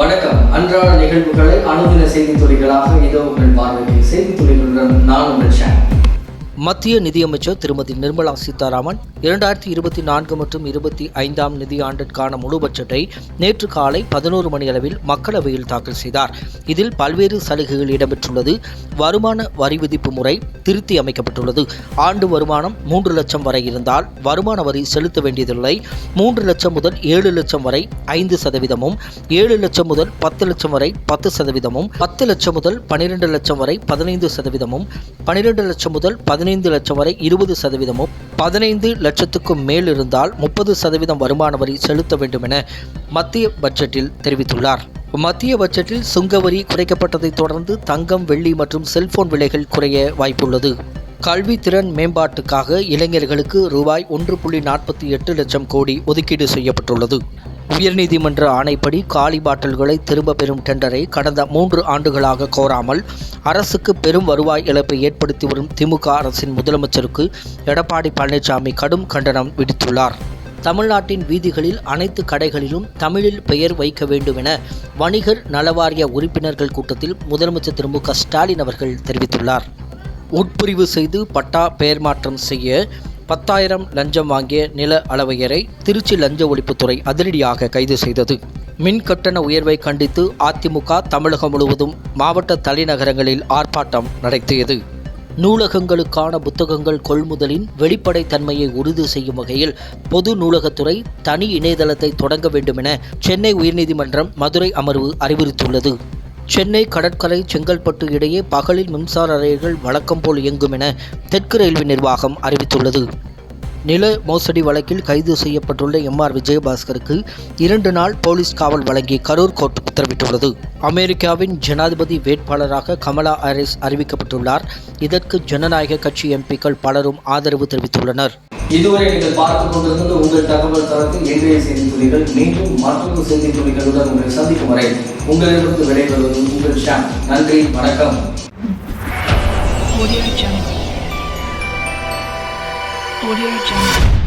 வணக்கம். அன்றாட நிகழ்வுகளை அணுதின செய்தி துறைகளாக இதோ உங்கள் பார்வையில். செய்தி துறைகளுடன் நான் உங்கள் சேனல் மத்திய நிதியமைச்சர் திருமதி நிர்மலா சீதாராமன் இரண்டாயிரத்தி இருபத்தி நான்கு மற்றும் இருபத்தி ஐந்தாம் நிதியாண்டிற்கான முழு பட்ஜெட்டை நேற்று காலை பதினோரு மணியளவில் மக்களவையில் தாக்கல் செய்தார். இதில் பல்வேறு சலுகைகள் இடம்பெற்றுள்ளது. வருமான வரி விதிப்பு முறை திருத்தி அமைக்கப்பட்டுள்ளது. ஆண்டு வருமானம் மூன்று லட்சம் வரை இருந்தால் வருமான வரி செலுத்த வேண்டியதில்லை. மூன்று லட்சம் முதல் ஏழு லட்சம் வரை ஐந்து சதவீதமும் ஏழு லட்சம் முதல் பத்து லட்சம் வரை பத்து சதவீதமும் பத்து லட்சம் முதல் பன்னிரெண்டு லட்சம் வரை பதினைந்து சதவீதமும் பன்னிரெண்டு லட்சம் முதல் பதினைந்து லட்சம் வரை இருபது சதவீதமும் பதினைந்து லட்சத்துக்கும் மேல் இருந்தால் முப்பது சதவீதம் வருமான வரி செலுத்த வேண்டும் என மத்திய பட்ஜெட்டில் தெரிவித்துள்ளார். மத்திய பட்ஜெட்டில் சுங்கவரி குறைக்கப்பட்டதைத் தொடர்ந்து தங்கம் வெள்ளி மற்றும் செல்போன் விலைகள் குறைய வாய்ப்புள்ளது. கல்வி திறன் மேம்பாட்டுக்காக இளைஞர்களுக்கு ரூபாய் ஒன்று புள்ளி நாற்பத்தி எட்டு லட்சம் கோடி ஒதுக்கீடு செய்யப்பட்டுள்ளது. உயர்நீதிமன்ற ஆணைப்படி காலி பாட்டில்களை திரும்ப பெறும் டெண்டரை கடந்த மூன்று ஆண்டுகளாக கோராமல் அரசுக்கு பெரும் வருவாய் இழப்பை ஏற்படுத்தி வரும் திமுக அரசின் முதலமைச்சருக்கு எடப்பாடி பழனிசாமி கடும் கண்டனம் விடுத்துள்ளார். தமிழ்நாட்டின் வீதிகளில் அனைத்து கடைகளிலும் தமிழில் பெயர் வைக்க வேண்டும் என வணிகர் நலவாரிய உறுப்பினர்கள் கூட்டத்தில் முதலமைச்சர் திரு மு க ஸ்டாலின் அவர்கள் தெரிவித்துள்ளார். உட்பிரிவு செய்து பட்டா பெயர் மாற்றம் செய்ய பத்தாயிரம் லஞ்சம் வாங்கிய நில அளவையரை திருச்சி லஞ்ச ஒழிப்புத்துறை அதிரடியாக கைது செய்தது. மின் கட்டண உயர்வை கண்டித்து அதிமுக தமிழகம் முழுவதும் மாவட்ட தலைநகரங்களில் ஆர்ப்பாட்டம் நடத்தியது. நூலகங்களுக்கான புத்தகங்கள் கொள்முதலின் வெளிப்படைத்தன்மையை உறுதி செய்யும் வகையில் பொது நூலகத்துறை தனி இணையதளத்தை தொடங்க வேண்டும் என சென்னை உயர்நீதிமன்றம் மதுரை அமர்வு அறிவுறுத்தியுள்ளது. சென்னை கடற்கரை செங்கல்பட்டு இடையே பகலில் மின்சார ரயில்கள் வழக்கம் போல் இயங்கும் என தெற்கு ரயில்வே நிர்வாகம் அறிவித்துள்ளது. நில மோசடி வழக்கில் கைது செய்யப்பட்டுள்ள எம்ஆர் விஜயபாஸ்கருக்கு இரண்டு நாள் போலீஸ் காவல் வழங்கி கரூர் கோர்ட் உத்தரவிட்டுள்ளது. அமெரிக்காவின் ஜனாதிபதி வேட்பாளராக கமலா ஹாரிஸ் அறிவிக்கப்பட்டுள்ளார். இதற்கு ஜனநாயக கட்சி எம்பிக்கள் பலரும் ஆதரவு தெரிவித்துள்ளனர். இதுவரை நீங்கள் பார்த்துக் கொண்டிருந்தது உங்கள் தகவல் தளத்தில் இன்றைய செய்தி துளிகள் மீண்டும் மற்றொரு செய்தி துளிகளுடன் உங்களை சந்திக்கும் வரை உங்களிடமிருந்து விடைபெறுவது உங்கள் ஷான் நன்றி வணக்கம். Audio Jungle.